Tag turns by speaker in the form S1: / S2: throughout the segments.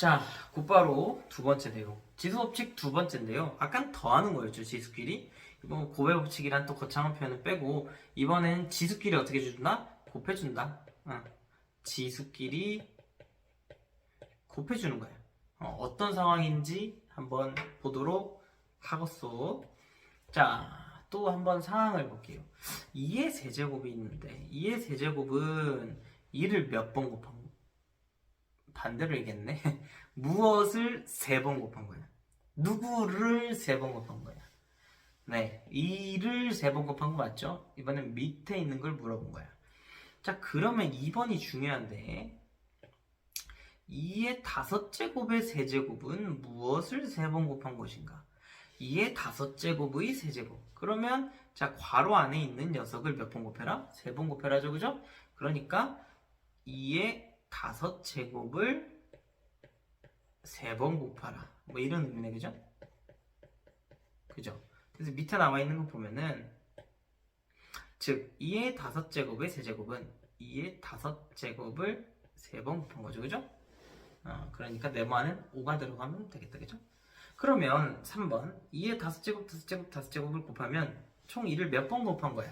S1: 자, 곧바로 두 번째 내용. 지수 법칙 두 번째인데요. 아까 더하는 거였죠, 지수끼리. 이번 고배법칙이란 또 거창한 표현을 빼고, 이번엔 지수끼리 어떻게 준다? 곱해준다. 어. 지수끼리 곱해주는 거야. 어, 떤 상황인지 한번 보도록 하겠소. 자, 또 한번 상황을 볼게요. 2의 세제곱이 있는데, 2의 세제곱은 2를 몇 번 곱한 거? 반대로 얘기했네. 무엇을 세 번 곱한 거야? 누구를 세 번 곱한 거야? 네, 2를 세 번 곱한 거 맞죠? 이번엔 밑에 있는 걸 물어본 거야. 자, 그러면 2번이 중요한데, 2의 다섯 제곱의 세제곱은 무엇을 세 번 곱한 것인가? 2의 다섯 제곱의 세제곱. 그러면 자 괄호 안에 있는 녀석을 몇 번 곱해라? 세 번 곱해라죠, 그죠? 그러니까 2의 다섯 제곱을 세 번 곱하라. 뭐 이런 의미네, 그죠? 그죠? 그래서 밑에 나와 있는 거 보면은 즉 2의 다섯 제곱의 세제곱은 2의 다섯 제곱을 세 번 곱한 거죠, 그죠? 어, 그러니까 네모안은 5가 들어가면 되겠다, 그죠? 그러면 3번 2의 다섯 제곱 다섯 제곱 다섯 제곱을 곱하면 총 2를 몇 번 곱한 거야?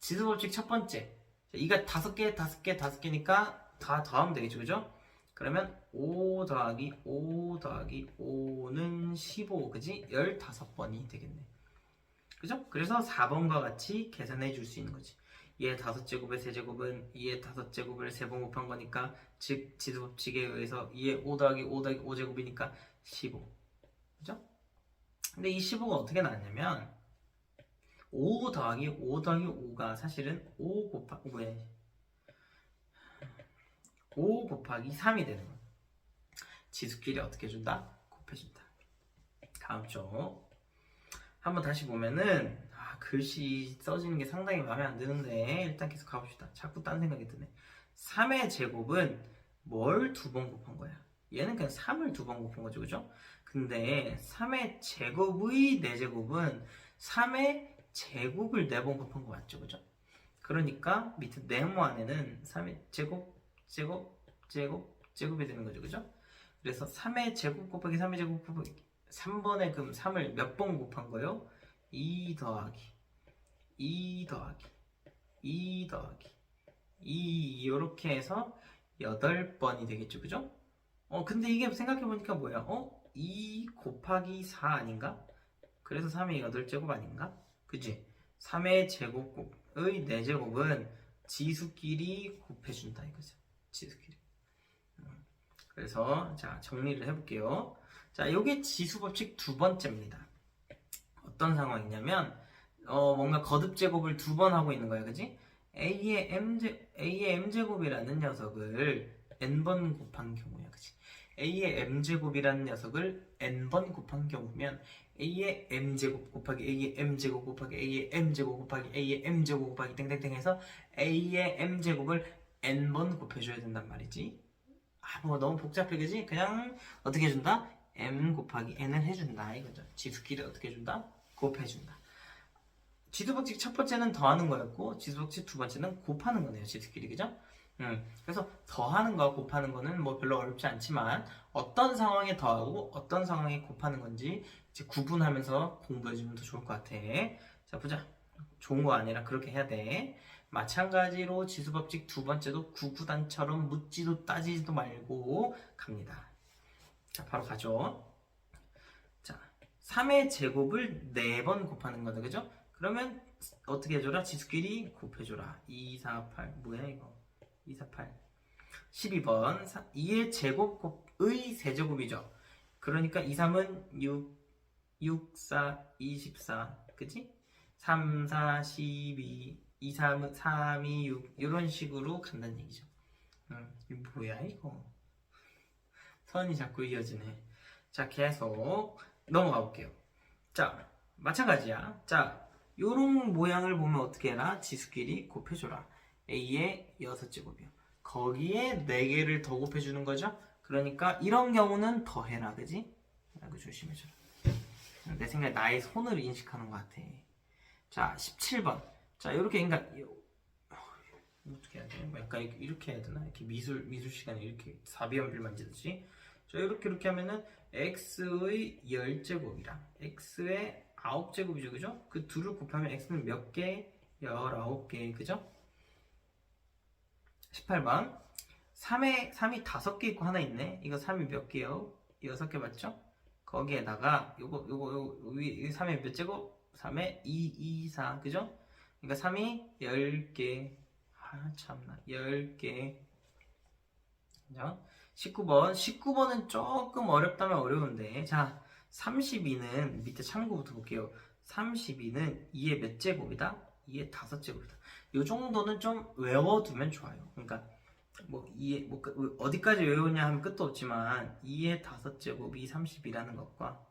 S1: 지수 법칙 첫 번째 2가 다섯 개 다섯 개 다섯 개니까 다 더하면 되겠죠 그죠? 그러면 5 더하기 5 더하기 5는 15 그지? 15번이 되겠네 그죠? 그래서 4번과 같이 계산해 줄 수 있는 거지 2의 다섯 제곱의 세제곱은 2의 다섯 제곱을 세번 곱한 거니까 즉 지수법칙에 의해서 2의 5 더하기 5 더하기 5제곱이니까 15 그죠? 근데 이 15가 어떻게 나왔냐면 5 더하기 5 더하기 5가 사실은 5 곱하기 왜? 5 곱하기 3이 되는 거야. 지수끼리 어떻게 준다? 곱해준다. 다음 쪽 한번 다시 보면은 아, 글씨 써지는 게 상당히 마음에 안 드는데 일단 계속 가봅시다. 자꾸 딴 생각이 드네. 3의 제곱은 뭘 두 번 곱한 거야? 얘는 그냥 3을 두 번 곱한 거죠, 그죠? 근데 3의 제곱의 4제곱은 3의 제곱을 4번 곱한 거 맞죠? 그죠? 그러니까 밑에 네모 안에는 3의 제곱, 제곱, 제곱, 제곱이 되는 거죠. 그죠? 그래서 3의 제곱 곱하기 3의 제곱 곱하기 3번의 금 3을 몇 번 곱한 거요? 2 더하기 2 더하기 2 더하기 2 이렇게 해서 8번이 되겠죠. 그죠? 어 근데 이게 생각해보니까 뭐야? 어? 2 곱하기 4 아닌가? 그래서 3의 8제곱 아닌가? 그지? 3의 제곱의 4제곱은 지수끼리 곱해준다 이거죠. 지수끼리. 음, 그래서 자 정리를 해볼게요. 자 요게 지수 법칙 두 번째입니다. 어떤 상황이냐면 어 뭔가 거듭 제곱을 두 번 하고 있는 거야, 그지? a의 m제 a의 m제곱이라는 녀석을 n번 곱한 경우야, 그지? a의 m제곱이라는 녀석을 n번 곱한 경우면 a의 m제곱 곱하기 a의 m제곱 곱하기 a의 m제곱 곱하기 a의 m제곱 곱하기 땡땡땡 해서 a의 m제곱을 n번 곱해줘야 된단 말이지 아뭐 너무 복잡해 그지? 그냥 어떻게 해준다? m 곱하기 n을 해준다 이거죠 지수끼리 어떻게 해준다? 곱해준다 지수법칙 첫 번째는 더하는 거였고 지수법칙 두 번째는 곱하는 거네요 지수끼리 그죠? 음, 그래서 더하는 거와 곱하는 거는 뭐 별로 어렵지 않지만 어떤 상황에 더하고 어떤 상황에 곱하는 건지 이제 구분하면서 공부해주면 더 좋을 것 같아. 자 보자. 좋은 거 아니라 그렇게 해야 돼. 마찬가지로 지수법칙 두 번째도 구구단처럼 묻지도 따지지도 말고 갑니다. 자 바로 가죠. 자 3의 제곱을 4번 곱하는 거다 그죠? 그러면 어떻게 해줘라? 지수끼리 곱해줘라. 2, 4, 8 뭐야 이거? 2, 4, 8 12번 2의 제곱의 세제곱이죠 그러니까 2, 3은 6 6, 4, 24 그치? 3, 4, 12 2, 3, 3, 2, 6 이런 식으로 간다는 얘기죠 음, 뭐야 이거 선이 자꾸 이어지네 자 계속 넘어가 볼게요 자 마찬가지야 자 요런 모양을 보면 어떻게 해라 지수끼리 곱해줘라 a의 6제곱이요. 거기에 4개를 더 곱해주는 거죠. 그러니까 이런 경우는 더해라, 그지? 이거 조심해줘라. 내 생각에 나의 손을 인식하는 것 같아. 자, 17번. 자, 이렇게 그러니까 어떻게 해야 돼? 뭐 약간 이렇게 해야 되나? 이렇게 미술 미술 시간에 이렇게 사비연필 만지듯이 자 이렇게 이렇게 하면은 x의 10제곱이랑 x의 9제곱이죠 그죠? 그 둘을 곱하면 x는 몇 개? 19개 그죠? 18번 3에 3이 5개 있고 하나 있네 이거 3이 몇 개요? 6개 맞죠? 거기에다가 요거 요거 요거 위 3의 몇 제곱? 3의 2, 2, 4 그죠? 그러니까 3이 10개. 아 참나. 10개. 자 19번. 19번은 조금 어렵다면 어려운데. 자 32는 밑에 참고부터 볼게요. 32는 2의 몇 제곱이다? 2의 5제곱이다. 요 정도는 좀 외워두면 좋아요. 그러니까 뭐 2의 뭐 그- 어디까지 외우냐 하면 끝도 없지만 2의 5제곱이 30이라는 것과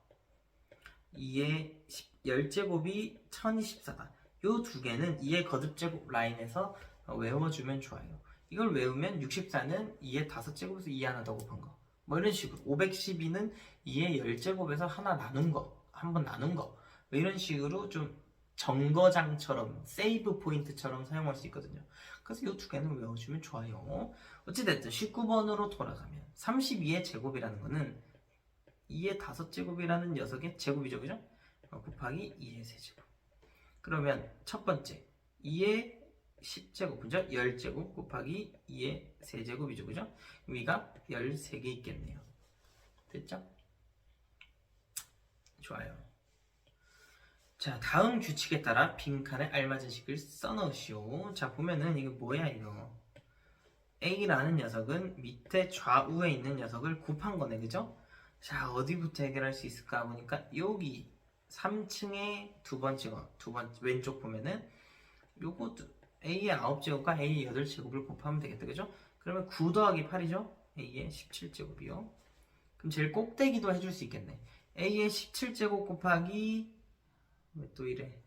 S1: 2의 10 제곱이 1024다 요 두 개는 2의 거듭제곱 라인에서 어, 외워주면 좋아요 이걸 외우면 64는 2의 5제곱에서 2 하나 더 곱한 거. 뭐 이런 식으로. 512는 2의 10제곱에서 하나 나눈 거. 한 번 나눈 거. 뭐 이런 식으로 좀 정거장처럼 세이브 포인트처럼 사용할 수 있거든요. 그래서 이 두 개는 외워주면 좋아요. 어찌됐든 19번으로 돌아가면 32의 제곱이라는 거는 2의 5제곱이라는 녀석의 제곱이죠. 그죠? 어, 곱하기 2의 세제곱. 그러면 첫 번째 2의 10제곱, 그죠? 10제곱 곱하기 2의 세제곱이죠, 그죠? 위가 13개 있겠네요. 됐죠? 좋아요. 자, 다음 규칙에 따라 빈칸에 알맞은 식을 써넣으시오. 자, 보면은 이거 뭐야, 이거. A라는 녀석은 밑에 좌우에 있는 녀석을 곱한 거네, 그죠? 자, 어디부터 해결할 수 있을까 보니까 여기 3층에 두 번째 거, 두 번, 왼쪽 보면은 요것도 A의 9제곱과 A의 8제곱을 곱하면 되겠다. 그죠? 그러면 9 더하기 8이죠? A의 17제곱이요. 그럼 제일 꼭대기도 해줄 수 있겠네. A의 17제곱 곱하기 왜 또 이래?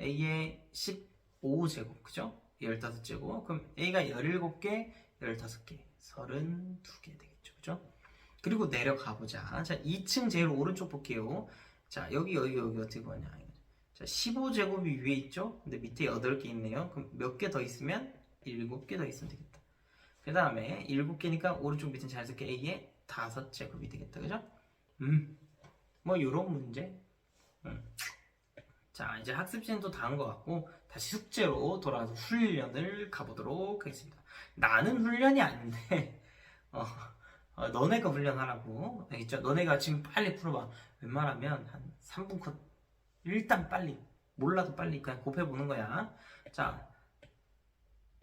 S1: A의 15제곱. 그죠? 15제곱. 그럼 A가 17개, 15개. 32개 되겠죠. 그죠? 그리고 내려가 보자. 자, 2층 제일 오른쪽 볼게요. 자, 여기 여기 여기 어떻게 보냐. 자, 15제곱이 위에 있죠? 근데 밑에 8개 있네요. 그럼 몇 개 더 있으면? 7개 더 있으면 되겠다. 그 다음에 7개니까 오른쪽 밑은 자연스럽게 A의 5제곱이 되겠다. 그죠? 음. 뭐, 요런 문제. 음. 자, 이제 학습 시간도 다 한 것 같고, 다시 숙제로 돌아가서 훈련을 가보도록 하겠습니다. 나는 훈련이 아닌데, 어, 어, 너네가 훈련하라고. 알겠죠? 너네가 지금 빨리 풀어봐. 웬만하면 한 3분 컷 일단 빨리 몰라도 빨리 그냥 곱해보는 거야. 자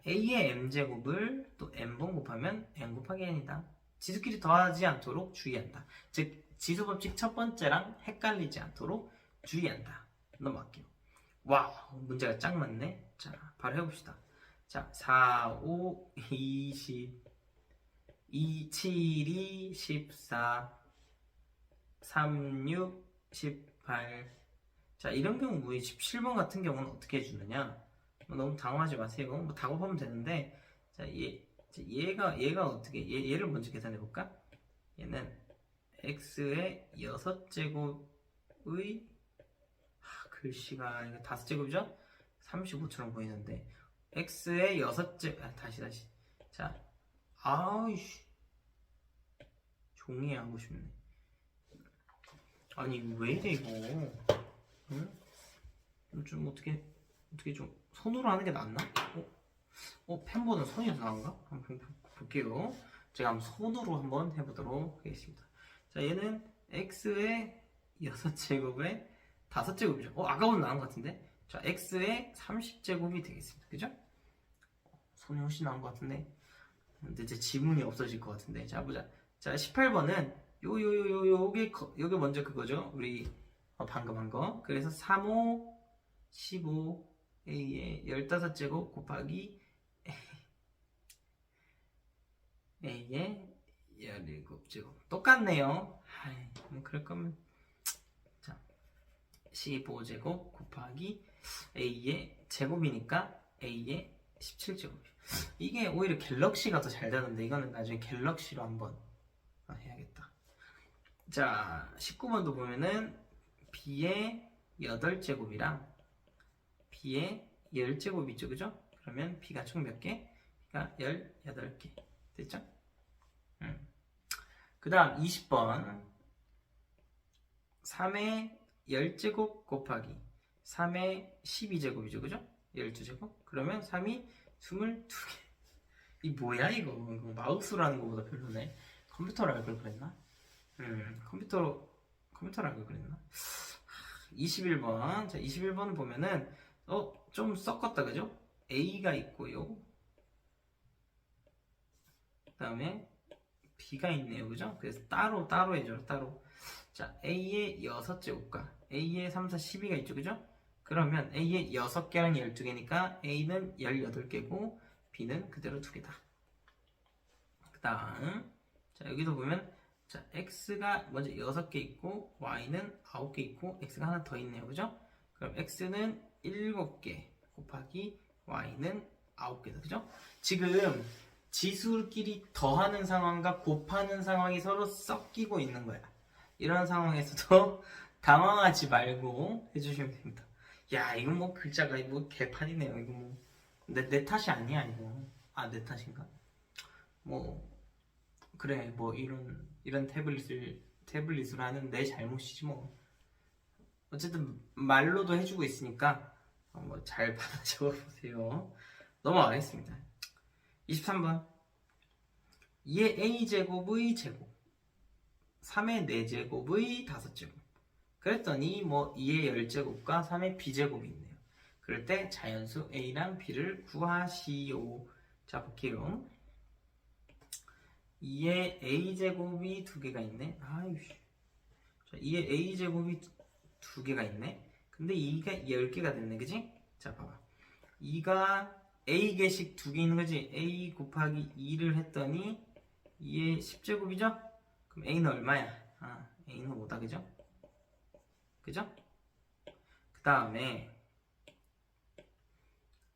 S1: a의 m제곱을 또 n번 곱하면 n 곱하기 n이다. 지수끼리 더하지 않도록 주의한다. 즉 지수 법칙 첫 번째랑 헷갈리지 않도록 주의한다. 넘어갈게요. 와 문제가 짱 많네. 자 바로 해봅시다. 자 4, 5, 20 2, 7, 2, 14 3, 6, 18 자 이런 경우 뭐 17번 같은 경우는 어떻게 해주느냐? 뭐 너무 당황하지 마세요. 뭐 다곱하면 되는데 자 얘, 얘가 얘가 어떻게 얘, 얘를 먼저 계산해 볼까? 얘는 x의 6제곱의 하, 글씨가 이거 5제곱이죠? 35처럼 보이는데 x의 6제 아, 다시 다시. 자 아이씨. 종이 하고 싶네 아니 왜 이래 이거 응? 좀 어떻게 어떻게 좀 손으로 하는 게 낫나? 어? 어 펜보는 손이 더 나은가? 한번 볼- 볼게요. 제가 한번 손으로 한번 해보도록 하겠습니다. 자 얘는 x의 6제곱에 5제곱이죠. 어 아까보다 나은 것 같은데? 자 x의 30제곱이 되겠습니다. 그죠? 손이 훨씬 나은 것 같은데? 근데 이제 지문이 없어질 것 같은데 자 보자. 자 18번은 요요요요 요게 거- 요게 먼저 그거죠. 우리 어, 방금 한 거. 그래서 3, 5, 15, A의 15제곱 곱하기 A의 17제곱. 똑같네요. 아이, 뭐 그럴 거면. 자, 15제곱 곱하기 A의 제곱이니까 A의 17제곱. 이게 오히려 갤럭시가 더 잘 되는데, 이거는 나중에 갤럭시로 한번 아, 해야겠다. 자, 19번도 보면은 b의 8제곱이랑 b의 10제곱 있죠 그죠? 그러면 b가 총 몇 개? b가 18개 됐죠? 음. 그 다음 20번 3의 10제곱 곱하기 3의 12제곱이죠 그죠? 12제곱 그러면 3이 22개 이 뭐야 이거 이거 마우스로 하는 거보다 별로네 컴퓨터로 할걸 그랬나? 음 컴퓨터로 걸 그랬나? 21번 자 21번 보면은 어 좀 섞었다 그죠? A가 있고요 그 다음에 B가 있네요 그죠? 그래서 따로 따로 해줘 따로 자 A의 6제곱과 A의 3, 4, 12가 있죠 그죠? 그러면 A의 6개랑 12개니까 A는 18개고 B는 그대로 2개다 그 다음 자 여기도 보면 자 X가 먼저 6개 있고 Y는 9개 있고 X가 하나 더 있네요. 그죠? 그럼 X는 7개 곱하기 Y는 9개다. 그죠? 지금 지수끼리 더하는 상황과 곱하는 상황이 서로 섞이고 있는 거야. 이런 상황에서도 당황하지 말고 해주시면 됩니다. 야 이건 뭐 글자가 뭐 개판이네요. 이거 뭐 내 내 탓이 아니야 이거. 아 내 탓인가? 뭐 그래 뭐 이런 이런 태블릿을 태블릿을 하는 내 잘못이지 뭐. 어쨌든 말로도 해주고 있으니까 어, 뭐잘 받아 적어보세요. 넘어가겠습니다. 23번. 2의 a제곱의 제곱 3의 4제곱의 5제곱. 그랬더니 뭐 2의 10제곱과 3의 b제곱이 있네요. 그럴 때 자연수 a랑 b를 구하시오. 자 볼게요 2의 a제곱이 두 개가 있네 아이씨 자 2의 a제곱이 두 개가 있네 근데 2가 10개가 됐네 그지? 자 봐봐 2가 a개씩 두 개 있는 거지 a 곱하기 2를 했더니 2의 10제곱이죠? 그럼 a는 얼마야? 아 a는 5다 그죠? 그죠? 그 다음에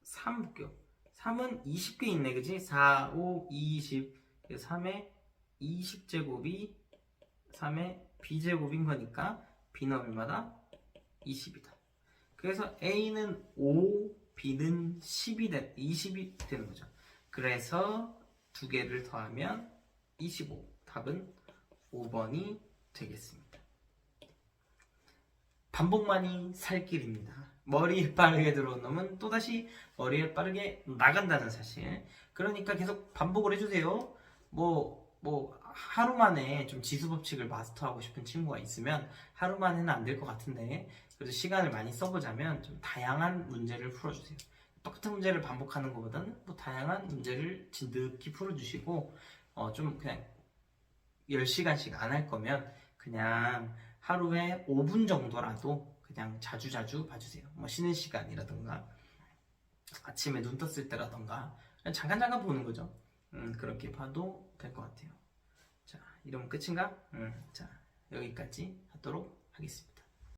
S1: 3 볼게요 3은 20개 있네 그지? 4, 5, 20 3의 20제곱이 3의 b제곱인 거니까 b는 얼마다? 20이다. 그래서 a는 5, b는 10이 되, 20이 되는 거죠. 그래서 두 개를 더하면 25 답은 5번이 되겠습니다. 반복만이 살 길입니다. 머리에 빠르게 들어온 놈은 또다시 머리에 빠르게 나간다는 사실. 그러니까 계속 반복을 해주세요 뭐, 뭐, 하루 만에 좀 지수 법칙을 마스터하고 싶은 친구가 있으면 하루 만에는 안 될 것 같은데, 그래도 시간을 많이 써보자면 좀 다양한 문제를 풀어주세요. 똑같은 문제를 반복하는 것보다는 뭐 다양한 문제를 진득히 풀어주시고, 어, 좀 그냥 10시간씩 안 할 거면 그냥 하루에 5분 정도라도 그냥 자주자주 봐주세요. 뭐 쉬는 시간이라던가, 아침에 눈 떴을 때라던가, 그냥 잠깐 잠깐 보는 거죠. 음, 그렇게 봐도 될 것 같아요. 자, 이러면 끝인가? 음, 자, 여기까지 하도록 하겠습니다.